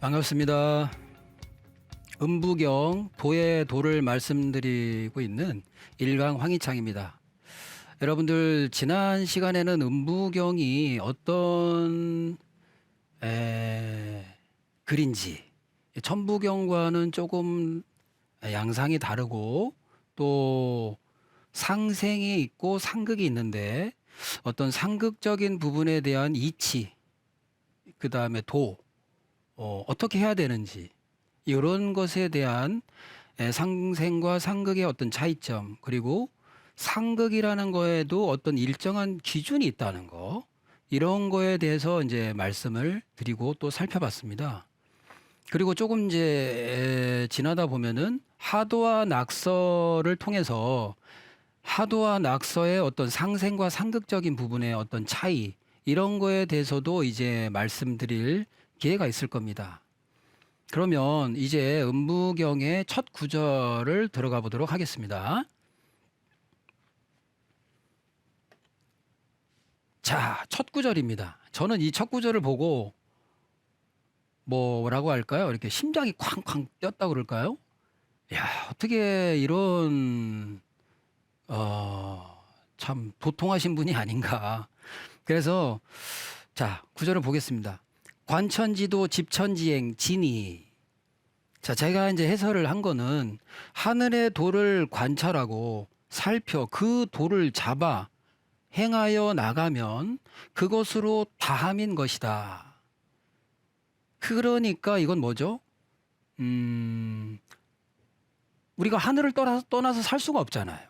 반갑습니다. 음부경 도의 도를 말씀드리고 있는 일강 황희창입니다. 여러분들 지난 시간에는 음부경이 어떤 에, 글인지 천부경과는 조금 양상이 다르고 또 상생이 있고 상극이 있는데 어떤 상극적인 부분에 대한 이치 그 다음에 도 어, 어떻게 해야 되는지 이런 것에 대한 에, 상생과 상극의 어떤 차이점 그리고 상극이라는 거에도 어떤 일정한 기준이 있다는 거 이런 거에 대해서 이제 말씀을 드리고 또 살펴봤습니다. 그리고 조금 이제 에, 지나다 보면은 하도와 낙서를 통해서 하도와 낙서의 어떤 상생과 상극적인 부분의 어떤 차이 이런 거에 대해서도 이제 말씀드릴 기회가 있을 겁니다. 그러면 이제 음부경의 첫 구절을 들어가 보도록 하겠습니다. 자, 첫 구절입니다. 저는 이 첫 구절을 보고 뭐라고 할까요? 이렇게 심장이 쾅쾅 뛰었다고 그럴까요? 야, 어떻게 이런 어, 참 도통하신 분이 아닌가. 그래서 자, 구절을 보겠습니다. 관천지도 집천지행 진이. 자, 제가 이제 해설을 한 거는 하늘의 도를 관찰하고 살펴 그 도를 잡아 행하여 나가면 그것으로 다함인 것이다. 그러니까 이건 뭐죠? 음, 우리가 하늘을 떠나서, 떠나서 살 수가 없잖아요.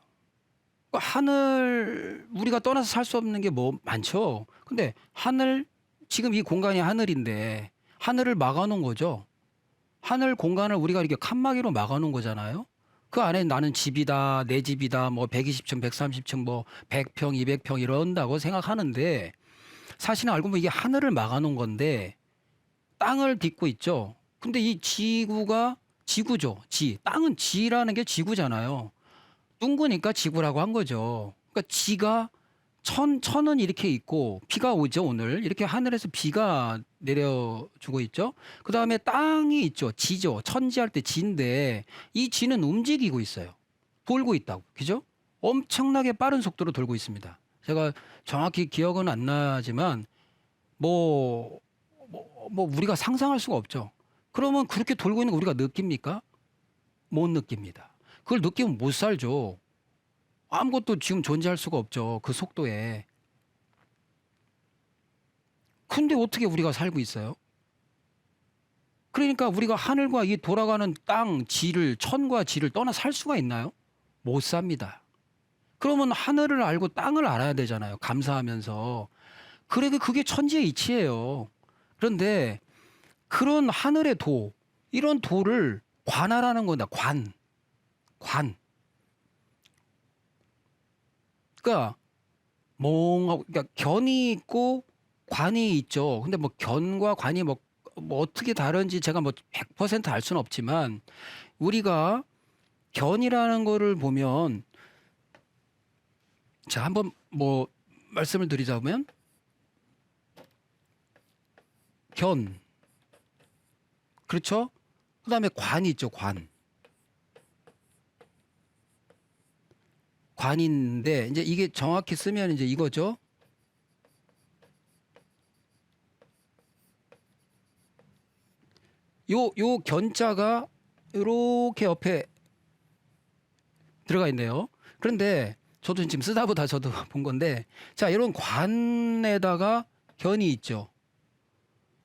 그러니까 하늘, 우리가 떠나서 살 수 없는 게 뭐 많죠? 근데 하늘, 지금 이 공간이 하늘인데 하늘을 막아놓은 거죠. 하늘 공간을 우리가 이렇게 칸막이로 막아놓은 거잖아요. 그 안에 나는 집이다, 내 집이다, 뭐 120층, 130층, 뭐 100평, 200평 이런다고 생각하는데 사실은 알고 보면 이게 하늘을 막아놓은 건데 땅을 딛고 있죠. 근데 이 지구가 지구죠. 지. 땅은 지라는 게 지구잖아요. 둥그니까 지구라고 한 거죠. 그러니까 지가 천 천은 이렇게 있고 비가 오죠 오늘 이렇게 하늘에서 비가 내려주고 있죠. 그 다음에 땅이 있죠 지죠 천지할 때 지인데 이 지는 움직이고 있어요. 돌고 있다고 그죠? 엄청나게 빠른 속도로 돌고 있습니다. 제가 정확히 기억은 안 나지만 뭐, 뭐, 뭐 우리가 상상할 수가 없죠. 그러면 그렇게 돌고 있는 거 우리가 느낍니까? 못 느낍니다. 그걸 느끼면 못 살죠. 아무것도 지금 존재할 수가 없죠. 그 속도에. 근데 어떻게 우리가 살고 있어요? 그러니까 우리가 하늘과 이 돌아가는 땅, 지를, 천과 지를 떠나 살 수가 있나요? 못 삽니다. 그러면 하늘을 알고 땅을 알아야 되잖아요. 감사하면서. 그래, 그게 천지의 이치예요. 그런데 그런 하늘의 도, 이런 도를 관하라는 거다. 관. 관. 그러니까 몽하고 그러니까 견이 있고 관이 있죠. 근데 뭐 견과 관이 뭐, 뭐 어떻게 다른지 제가 뭐 100%알 수는 없지만 우리가 견이라는 거를 보면 자, 한번 뭐 말씀을 드리자면 견 그렇죠? 그다음에 관이 있죠, 관. 관인데 이제 이게 정확히 쓰면 이제 이거죠. 요 요 견자가 이렇게 옆에 들어가 있네요. 그런데 저도 지금 쓰다 보다 저도 본 건데 자 이런 관에다가 견이 있죠.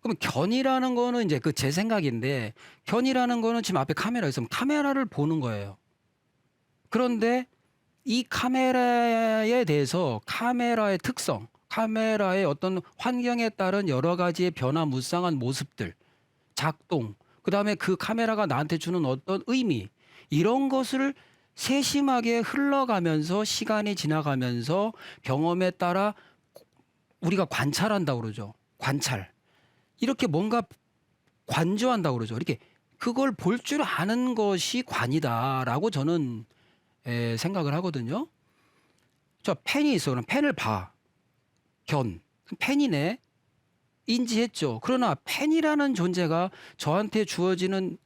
그럼 견이라는 거는 이제 그 제 생각인데 견이라는 거는 지금 앞에 카메라 있으면 카메라를 보는 거예요. 그런데 이 카메라에 대해서 카메라의 특성, 카메라의 어떤 환경에 따른 여러 가지의 변화 무쌍한 모습들, 작동, 그 다음에 그 카메라가 나한테 주는 어떤 의미, 이런 것을 세심하게 흘러가면서 시간이 지나가면서 경험에 따라 우리가 관찰한다고 그러죠. 관찰. 이렇게 뭔가 관조한다고 그러죠. 이렇게 그걸 볼 줄 아는 것이 관이다라고 저는 에, 생각을 하거든요. 저 펜이 있어. 그럼 펜을 봐. 견. 펜이네. 인지했죠. 그러나 펜이라는 존재가 저한테 주어지는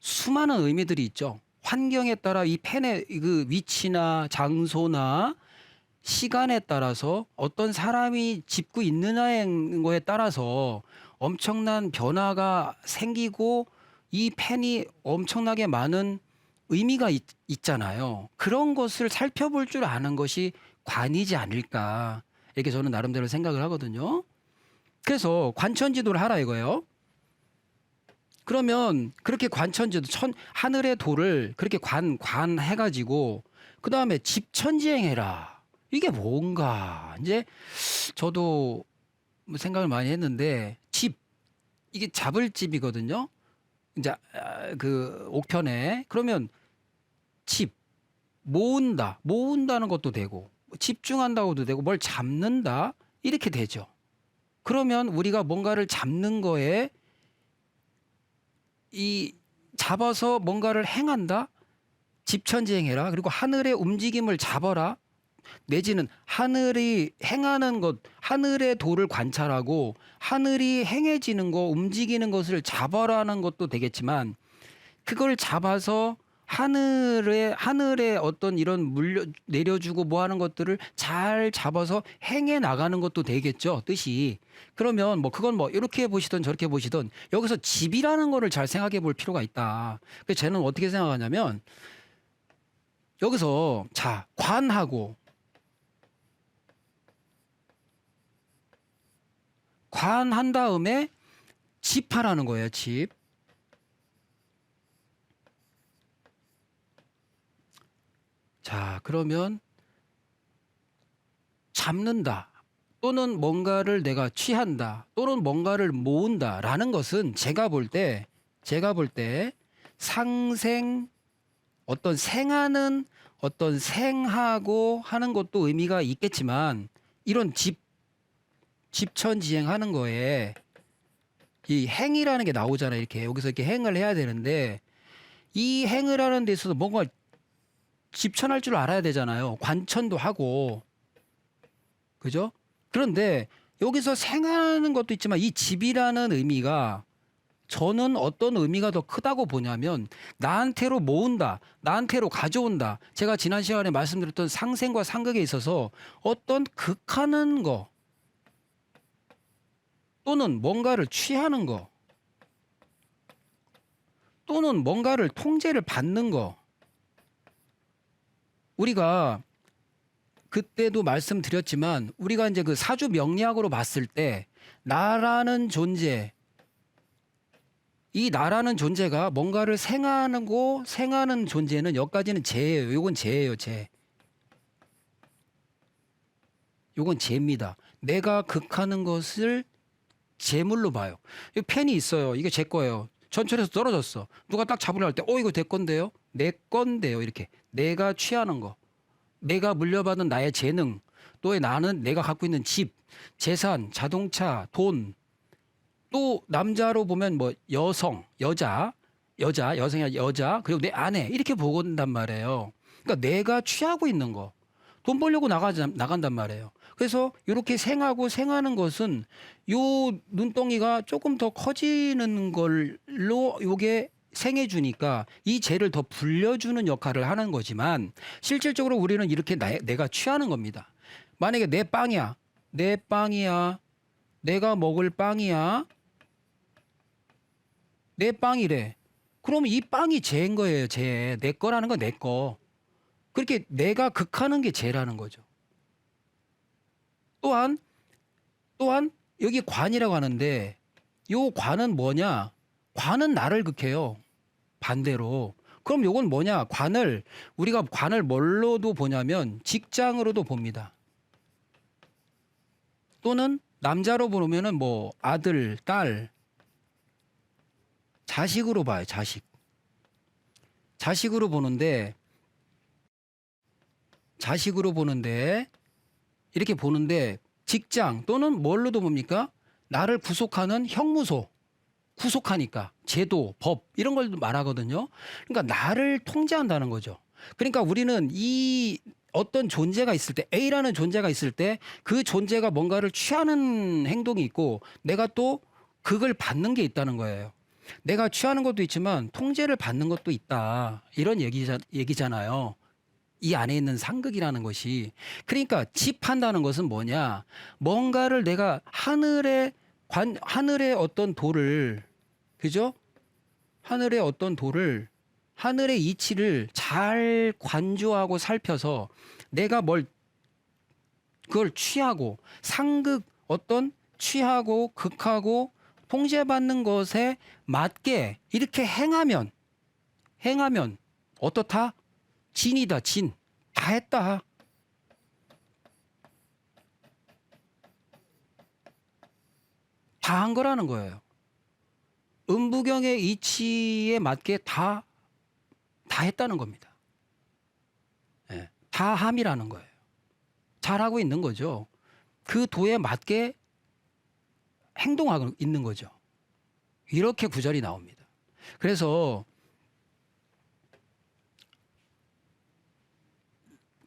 수많은 의미들이 있죠. 환경에 따라 이 펜의 그 위치나 장소나 시간에 따라서 어떤 사람이 짚고 있느냐의 거에 따라서 엄청난 변화가 생기고 이 펜이 엄청나게 많은 의미가 있, 있잖아요. 그런 것을 살펴볼 줄 아는 것이 관이지 않을까. 이렇게 저는 나름대로 생각을 하거든요. 그래서 관천지도를 하라 이거예요. 그러면 그렇게 관천지도 천 하늘의 도를 그렇게 관 관 해 가지고 그 다음에 집천지행해라. 이게 뭔가 이제 저도 뭐 생각을 많이 했는데 집 이게 잡을 집이거든요. 이제 아, 그 옥편에 그러면 집 모은다 모은다는 것도 되고 집중한다고도 되고 뭘 잡는다? 이렇게 되죠. 그러면 우리가 뭔가를 잡는 거에 이 잡아서 뭔가를 행한다? 집천지행해라. 그리고 하늘의 움직임을 잡아라. 내지는 하늘이 행하는 것 하늘의 도를 관찰하고 하늘이 행해지는 거 움직이는 것을 잡아라는 것도 되겠지만 그걸 잡아서 하늘에 하늘에 어떤 이런 물려 내려주고 뭐 하는 것들을 잘 잡아서 행해 나가는 것도 되겠죠 뜻이. 그러면 뭐 그건 뭐 이렇게 보시든 저렇게 보시든 여기서 집이라는 거를 잘 생각해 볼 필요가 있다. 그래서 쟤는 어떻게 생각하냐면 여기서 자 관하고. 관한 다음에 집하라는 거예요 집 자, 그러면 잡는다. 또는 뭔가를 내가 취한다. 또는 뭔가를 모은다라는 것은 제가 볼 때, 제가 볼 때 상생, 어떤 생하는 어떤 생하고 하는 것도 의미가 있겠지만 이런 집, 집천지행하는 거에 이 행이라는 게 나오잖아요. 이렇게 여기서 이렇게 행을 해야 되는데 이 행을 하는 데 있어서 뭔가 집천할 줄 알아야 되잖아요. 관천도 하고. 그죠? 그런데 여기서 생하는 것도 있지만 이 집이라는 의미가 저는 어떤 의미가 더 크다고 보냐면 나한테로 모은다, 나한테로 가져온다. 제가 지난 시간에 말씀드렸던 상생과 상극에 있어서 어떤 극하는 거 또는 뭔가를 취하는 거 또는 뭔가를 통제를 받는 거 우리가 그때도 말씀드렸지만 우리가 이제 그 사주 명리학으로 봤을 때 나라는 존재 이 나라는 존재가 뭔가를 생하고 생하는 존재는 여기까지는 재예요. 요건 재예요, 재. 요건 재입니다. 내가 극하는 것을 재물로 봐요. 이 펜이 있어요. 이게 제 거예요. 전철에서 떨어졌어. 누가 딱 잡으려 할 때, 어, 이거 내 건데요? 내 건데요. 이렇게. 내가 취하는 거. 내가 물려받은 나의 재능. 또 나는 내가 갖고 있는 집, 재산, 자동차, 돈. 또 남자로 보면 뭐 여성, 여자, 여자, 여성이 여자, 그리고 내 아내. 이렇게 보건단 말이에요. 그러니까 내가 취하고 있는 거. 돈 벌려고 나가자, 나간단 말이에요. 그래서 이렇게 생하고 생하는 것은 요 눈덩이가 조금 더 커지는 걸로 요게 생해 주니까 이 재를 더 불려주는 역할을 하는 거지만 실질적으로 우리는 이렇게 나, 내가 취하는 겁니다. 만약에 내 빵이야. 내 빵이야. 내가 먹을 빵이야. 내 빵이래. 그러면 이 빵이 재인 거예요, 재. 내 거라는 건 내 거. 그렇게 내가 극하는 게 재라는 거죠. 또한 또한 여기 관이라고 하는데 요 관은 뭐냐? 관은 나를 극해요. 반대로. 그럼 요건 뭐냐? 관을 우리가 관을 뭘로도 보냐면 직장으로도 봅니다. 또는 남자로 보면은 뭐 아들, 딸, 자식으로 봐요. 자식. 자식으로 보는데 자식으로 보는데 이렇게 보는데 직장 또는 뭘로도 봅니까? 나를 구속하는 형무소. 구속하니까 제도, 법 이런 걸 말하거든요. 그러니까 나를 통제한다는 거죠. 그러니까 우리는 이 어떤 존재가 있을 때 A라는 존재가 있을 때 그 존재가 뭔가를 취하는 행동이 있고 내가 또 그걸 받는 게 있다는 거예요. 내가 취하는 것도 있지만 통제를 받는 것도 있다. 이런 얘기자, 얘기잖아요. 이 안에 있는 상극이라는 것이. 그러니까 집한다는 것은 뭐냐? 뭔가를 내가 하늘의 관, 하늘의 어떤 돌을, 그죠? 하늘의 어떤 돌을, 하늘의 이치를 잘 관조하고 살펴서 내가 뭘, 그걸 취하고 상극 어떤 취하고 극하고 통제받는 것에 맞게 이렇게 행하면 행하면 어떻다? 진이다 진. 다 했다. 다 한 거라는 거예요. 음부경의 이치에 맞게 다, 다 했다는 겁니다. 예, 다 함이라는 거예요. 잘하고 있는 거죠. 그 도에 맞게 행동하고 있는 거죠. 이렇게 구절이 나옵니다. 그래서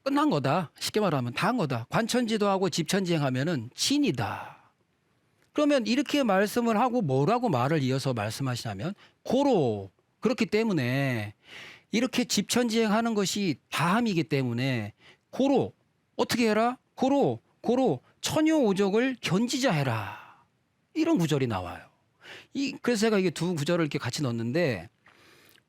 끝난 거다. 쉽게 말하면 다 한 거다. 관천지도하고 집천지행하면은 진이다. 그러면 이렇게 말씀을 하고 뭐라고 말을 이어서 말씀하시냐면 고로 그렇기 때문에 이렇게 집천지행하는 것이 다함이기 때문에 고로 어떻게 해라? 고로 고로 천요오적을 견지자 해라. 이런 구절이 나와요. 이 그래서 제가 이게 두 구절을 이렇게 같이 넣었는데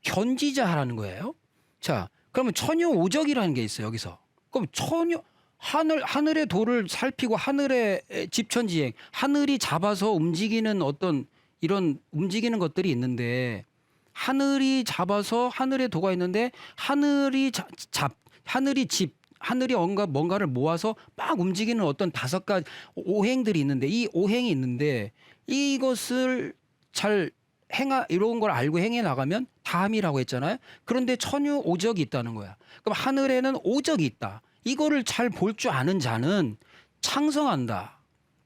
견지자 하라는 거예요. 자, 그러면 천요오적이라는 게 있어요, 여기서. 그럼 천요 하늘 하늘의 도를 살피고 하늘의 집천지행, 하늘이 잡아서 움직이는 어떤 이런 움직이는 것들이 있는데 하늘이 잡아서 하늘의 도가 있는데 하늘이 자- 잡 하늘이 집 하늘이 뭔가 뭔가를 모아서 막 움직이는 어떤 다섯 가지 오행들이 있는데 이 오행이 있는데 이것을 잘 행하 이런 걸 알고 행해 나가면 다함이라고 했잖아요. 그런데 천유 오적이 있다는 거야. 그럼 하늘에는 오적이 있다. 이거를 잘 볼 줄 아는 자는 창성한다,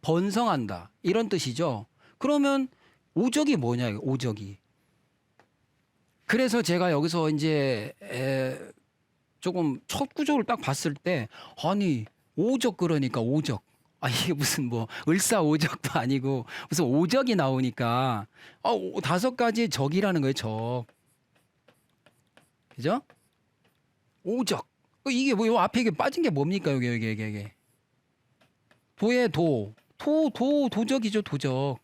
번성한다 이런 뜻이죠. 그러면 오적이 뭐냐 이거 오적이. 그래서 제가 여기서 이제 에, 조금 첫 구조를 딱 봤을 때 아니 오적 그러니까 오적 아 이게 무슨 뭐 을사오적도 아니고 무슨 오적이 나오니까. 아 오- 다섯 가지의 적이라는 거예요 적. 그죠? 오적. 어, 이게 뭐 요 앞에 이게 빠진 게 뭡니까 여기 여기 여기 여기 도의 도 도 도 도적이죠 도적.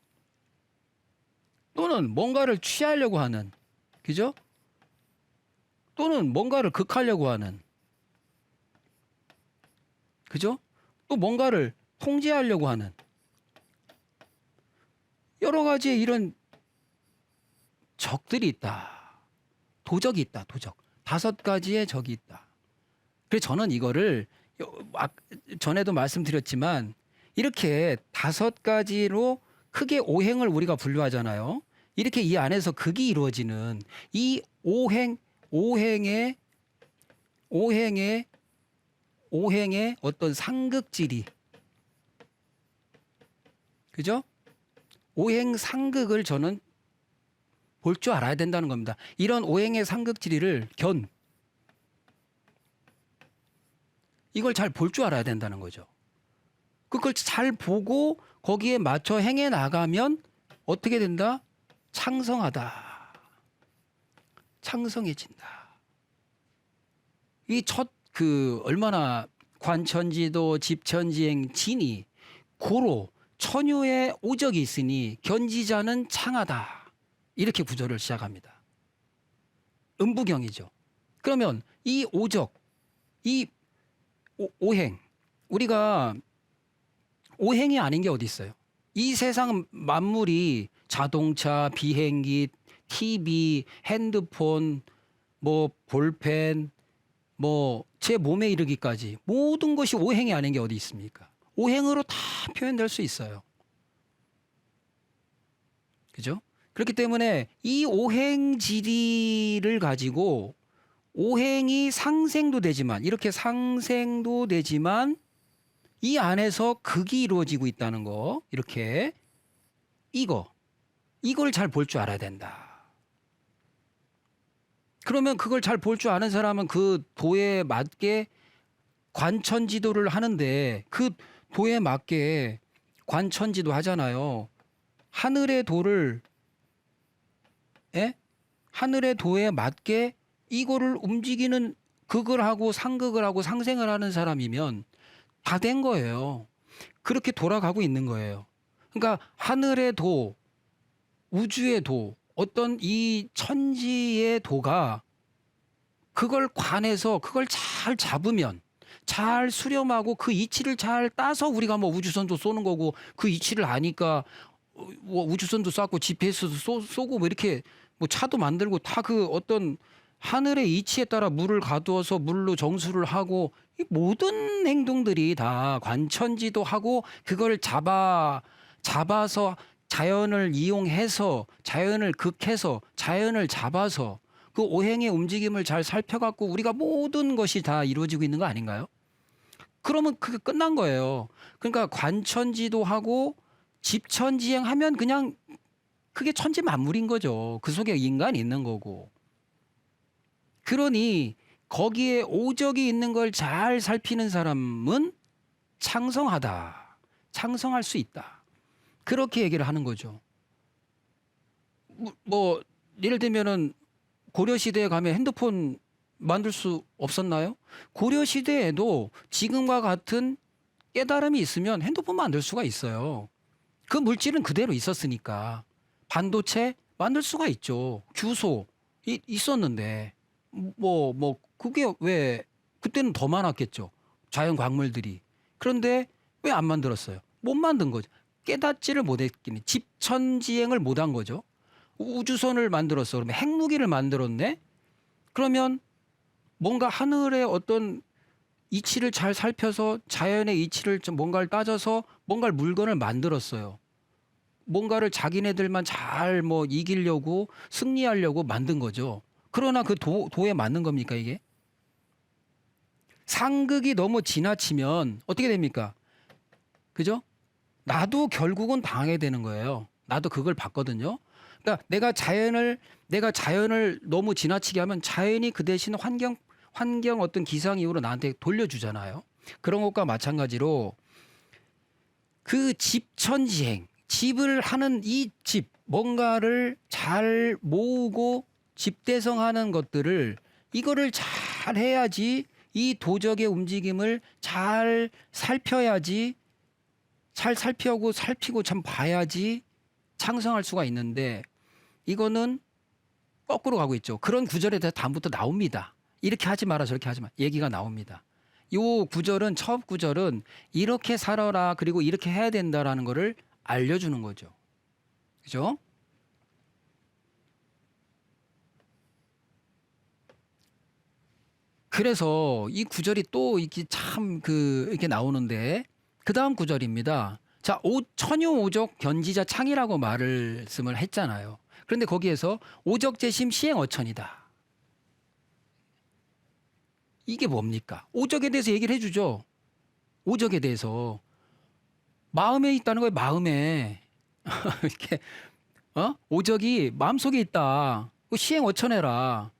또는 뭔가를 취하려고 하는. 그죠? 또는 뭔가를 극하려고 하는. 그죠? 또 뭔가를 통제하려고 하는 여러 가지의 이런 적들이 있다. 도적이 있다. 도적. 다섯 가지의 적이 있다. 그래서 저는 이거를 요- 아- 전에도 말씀드렸지만 이렇게 다섯 가지로 크게 오행을 우리가 분류하잖아요. 이렇게 이 안에서 극이 이루어지는 이 오행 오행의 오행의 오행의 어떤 상극질이 그죠? 오행 상극을 저는 볼 줄 알아야 된다는 겁니다. 이런 오행의 상극질이를 견 이걸 잘 볼 줄 알아야 된다는 거죠. 그걸 잘 보고 거기에 맞춰 행해 나가면 어떻게 된다? 창성하다. 창성해진다. 이 첫 그 얼마나 관천지도 집천지행 진이 고로 천유의 오적이 있으니 견지자는 창하다. 이렇게 구절을 시작합니다. 음부경이죠. 그러면 이 오적, 이 오, 오행, 우리가 오행이 아닌 게 어디 있어요? 이 세상 만물이 자동차, 비행기, TV, 핸드폰, 뭐 볼펜, 뭐 제 몸에 이르기까지 모든 것이 오행이 아닌 게 어디 있습니까? 오행으로 다 표현될 수 있어요. 그죠? 그렇기 때문에 이 오행 지리를 가지고 오행이 상생도 되지만 이렇게 상생도 되지만 이 안에서 극이 이루어지고 있다는 거 이렇게 이거 이걸 잘 볼 줄 알아야 된다. 그러면 그걸 잘 볼 줄 아는 사람은 그 도에 맞게 관천 지도를 하는데 그 도에 맞게 관천지도 하잖아요. 하늘의 도를 예? 하늘의 도에 맞게 이거를 움직이는 극을 하고 상극을 하고 상생을 하는 사람이면 다 된 거예요. 그렇게 돌아가고 있는 거예요. 그러니까 하늘의 도, 우주의 도, 어떤 이 천지의 도가 그걸 관해서 그걸 잘 잡으면 잘 수렴하고 그 이치를 잘 따서 우리가 뭐 우주선도 쏘는 거고 그 이치를 아니까 어, 뭐 우주선도 쐈고 GPS도 쏘, 쏘고 뭐 이렇게 뭐 차도 만들고 다 그 어떤 하늘의 이치에 따라 물을 가두어서 물로 정수를 하고 이 모든 행동들이 다 관천지도 하고 그걸 잡아 잡아서 자연을 이용해서 자연을 극해서 자연을 잡아서 그 오행의 움직임을 잘 살펴갖고 우리가 모든 것이 다 이루어지고 있는 거 아닌가요? 그러면 그게 끝난 거예요. 그러니까 관천지도 하고 집천지행하면 그냥 그게 천지 만물인 거죠. 그 속에 인간이 있는 거고. 그러니 거기에 오적이 있는 걸 잘 살피는 사람은 창성하다. 창성할 수 있다. 그렇게 얘기를 하는 거죠. 뭐, 뭐 예를 들면은 고려 시대에 가면 핸드폰 만들 수 없었나요? 고려 시대에도 지금과 같은 깨달음이 있으면 핸드폰 만들 수가 있어요. 그 물질은 그대로 있었으니까 반도체 만들 수가 있죠. 규소 이, 있었는데 뭐뭐 그게 왜 그때는 더 많았겠죠. 자연 광물들이. 그런데 왜 안 만들었어요? 못 만든 거죠. 깨닫지를 못했기는 집천지행을 못한 거죠. 우- 우주선을 만들었어. 그러면 핵무기를 만들었네. 그러면 뭔가 하늘의 어떤 이치를 잘 살펴서 자연의 이치를 좀 뭔가를 따져서 뭔가를 물건을 만들었어요. 뭔가를 자기네들만 잘 뭐 이기려고 승리하려고 만든 거죠. 그러나 그 도, 도에 맞는 겁니까 이게? 상극이 너무 지나치면 어떻게 됩니까? 그죠? 나도 결국은 당하게 되는 거예요. 나도 그걸 봤거든요. 그러니까 내가 자연을 내가 자연을 너무 지나치게 하면 자연이 그 대신 환경 환경 어떤 기상 이후로 나한테 돌려주잖아요. 그런 것과 마찬가지로 그 집천지행 집을 하는 이 집 뭔가를 잘 모으고 집대성하는 것들을 이거를 잘 해야지 이 도적의 움직임을 잘 살펴야지 잘 살피고 살피고 참 봐야지 창성할 수가 있는데 이거는 거꾸로 가고 있죠. 그런 구절에 대해서 다음부터 나옵니다. 이렇게 하지 마라 저렇게 하지 마 얘기가 나옵니다. 요 구절은 첫 구절은 이렇게 살아라 그리고 이렇게 해야 된다라는 거를 알려주는 거죠. 그죠? 그래서 이 구절이 또 이렇게 참 그 이렇게 나오는데 그 다음 구절입니다. 자, 오, 천요 오적 견지자 창이라고 말씀을 했잖아요. 그런데 거기에서 오적 재심 시행 어천이다. 이게 뭡니까? 오적에 대해서 얘기를 해주죠. 오적에 대해서 마음에 있다는 거예요. 마음에 이렇게 어 오적이 마음 속에 있다. 그 시행 어천해라.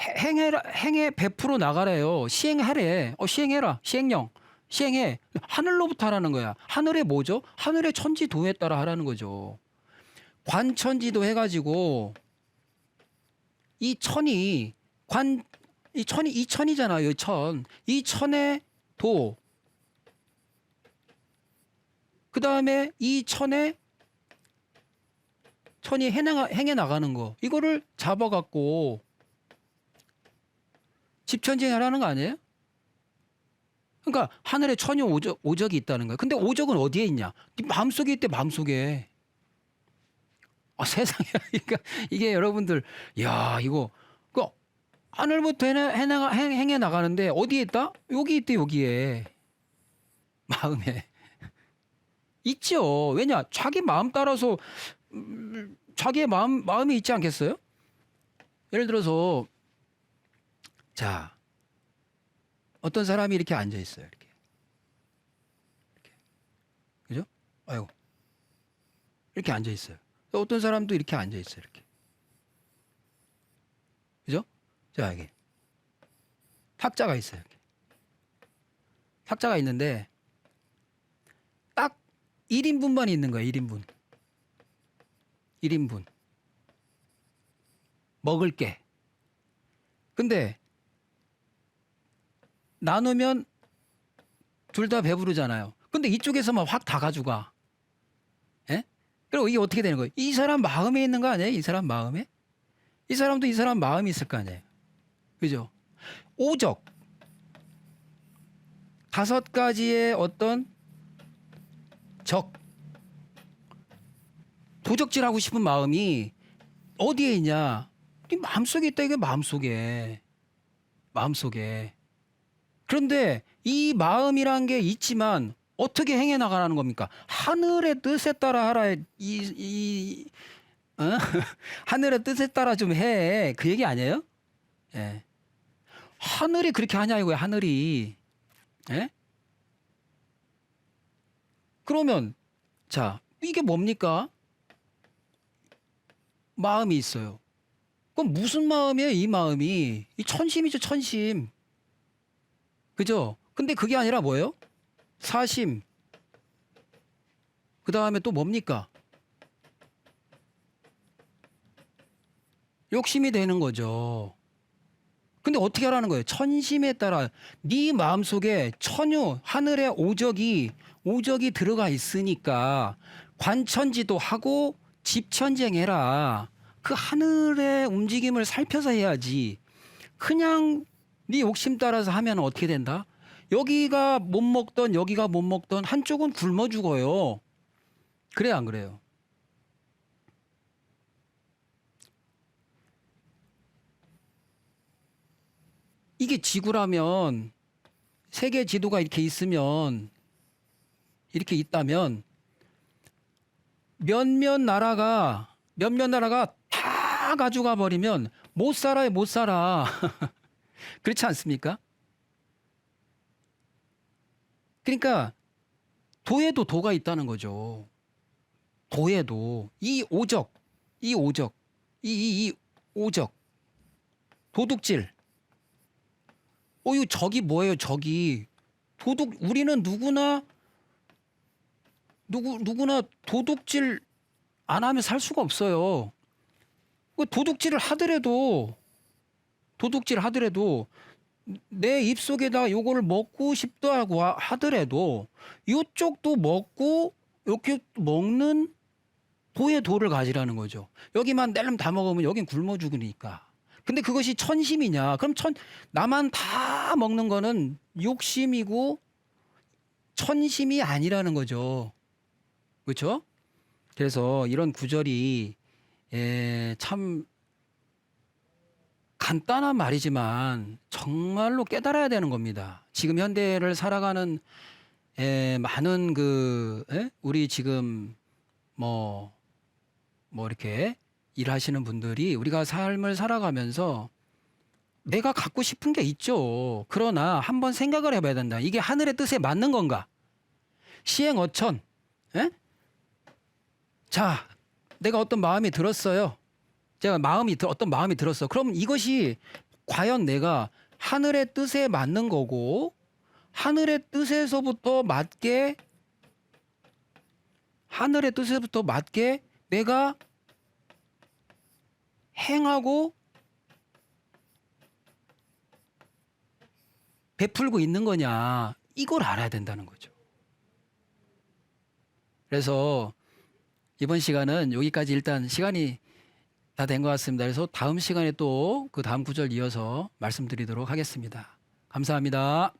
해- 행해라 행해 100% 나가래요. 시행하래. 어 시행해라. 시행령. 시행해. 하늘로부터 하라는 거야. 하늘의 뭐죠? 하늘의 천지 도에 따라 하라는 거죠. 관천지도 해가지고 이 천이 관 이 천이 이 천이잖아요. 이 천. 이 천의 도. 그 다음에 이 천에 천이 해나, 행해 나가는 거. 이거를 잡아갖고 집천지행하라는 거 아니에요? 그러니까 하늘에 천이 오적, 오적이 있다는 거예요. 근데 오적은 어디에 있냐? 네 마음속에 있대, 마음속에. 아, 세상에. 그러니까 이게 여러분들, 야, 이거, 그, 하늘부터 해나, 해나, 행, 행해 나가는데 어디에 있다? 여기 있대, 여기에. 마음에. 있죠. 왜냐? 자기 마음 따라서, 음, 자기의 마음, 마음이 있지 않겠어요? 예를 들어서, 자, 어떤 사람이 이렇게 앉아 있어요. 이렇게. 이렇게. 그죠? 아이고. 이렇게 앉아 있어요. 또 어떤 사람도 이렇게 앉아 있어요. 이렇게. 그죠? 자, 이게. 탁자가 있어요. 이렇게. 탁자가 있는데 딱 1인분만 있는 거예요. 1인분. 1인분. 먹을 게. 근데 나누면 둘 다 배부르잖아요. 근데 이쪽에서만 확 다 가져가. 예? 그리고 이게 어떻게 되는 거예요? 이 사람 마음에 있는 거 아니에요? 이 사람 마음에? 이 사람도 이 사람 마음이 있을 거 아니에요? 그죠? 오적. 다섯 가지의 어떤 적. 도적질 하고 싶은 마음이 어디에 있냐? 네 마음속에 있다 이게 마음속에. 마음속에. 그런데 이 마음이란 게 있지만 어떻게 행해 나가라는 겁니까? 하늘의 뜻에 따라 하라. 이, 이, 어? 하늘의 뜻에 따라 좀 해. 그 얘기 아니에요? 예. 하늘이 그렇게 하냐 이거야, 하늘이. 예? 그러면, 자, 이게 뭡니까? 마음이 있어요. 그럼 무슨 마음이에요, 이 마음이? 이 천심이죠, 천심. 그죠? 근데 그게 아니라 뭐예요? 사심. 그 다음에 또 뭡니까? 욕심이 되는 거죠. 근데 어떻게 하라는 거예요? 천심에 따라 네 마음속에 천유 하늘의 오적이 오적이 들어가 있으니까 관천지도 하고 집천쟁해라. 그 하늘의 움직임을 살펴서 해야지. 그냥 네 욕심 따라서 하면 어떻게 된다? 여기가 못 먹던 여기가 못 먹던 한쪽은 굶어 죽어요. 그래 안 그래요? 이게 지구라면 세계 지도가 이렇게 있으면 이렇게 있다면 몇몇 나라가 몇몇 나라가 다 가져가 버리면 못 살아요 못 살아 그렇지 않습니까? 그러니까 도에도 도가 있다는 거죠. 도에도 이 오적, 이 오적, 이, 이, 이 오적, 도둑질. 어, 이 적이 뭐예요? 적이 도둑. 우리는 누구나 누구 누구나 도둑질 안 하면 살 수가 없어요. 그 도둑질을 하더라도 도둑질 하더라도 내 입속에다 요거를 먹고 싶다고 하- 하더라도 이쪽도 먹고 이렇게 먹는 도의 도를 가지라는 거죠. 여기만 낼름 다 먹으면 여긴 굶어 죽으니까. 근데 그것이 천심이냐? 그럼 천 나만 다 먹는 거는 욕심이고 천심이 아니라는 거죠. 그렇죠? 그래서 이런 구절이 예, 참 간단한 말이지만 정말로 깨달아야 되는 겁니다. 지금 현대를 살아가는 에, 많은 그 에? 우리 지금 뭐뭐 이렇게 일하시는 분들이 우리가 삶을 살아가면서 내가 갖고 싶은 게 있죠. 그러나 한번 생각을 해봐야 된다. 이게 하늘의 뜻에 맞는 건가? 시행 어천. 에? 자, 내가 어떤 마음이 들었어요. 제가 마음이 들- 어떤 마음이 들었어. 그럼 이것이 과연 내가 하늘의 뜻에 맞는 거고 하늘의 뜻에서부터 맞게 하늘의 뜻에부터 맞게 내가 행하고 베풀고 있는 거냐 이걸 알아야 된다는 거죠. 그래서 이번 시간은 여기까지 일단 시간이 다 된 것 같습니다. 그래서 다음 시간에 또 그 다음 구절 이어서 말씀드리도록 하겠습니다. 감사합니다.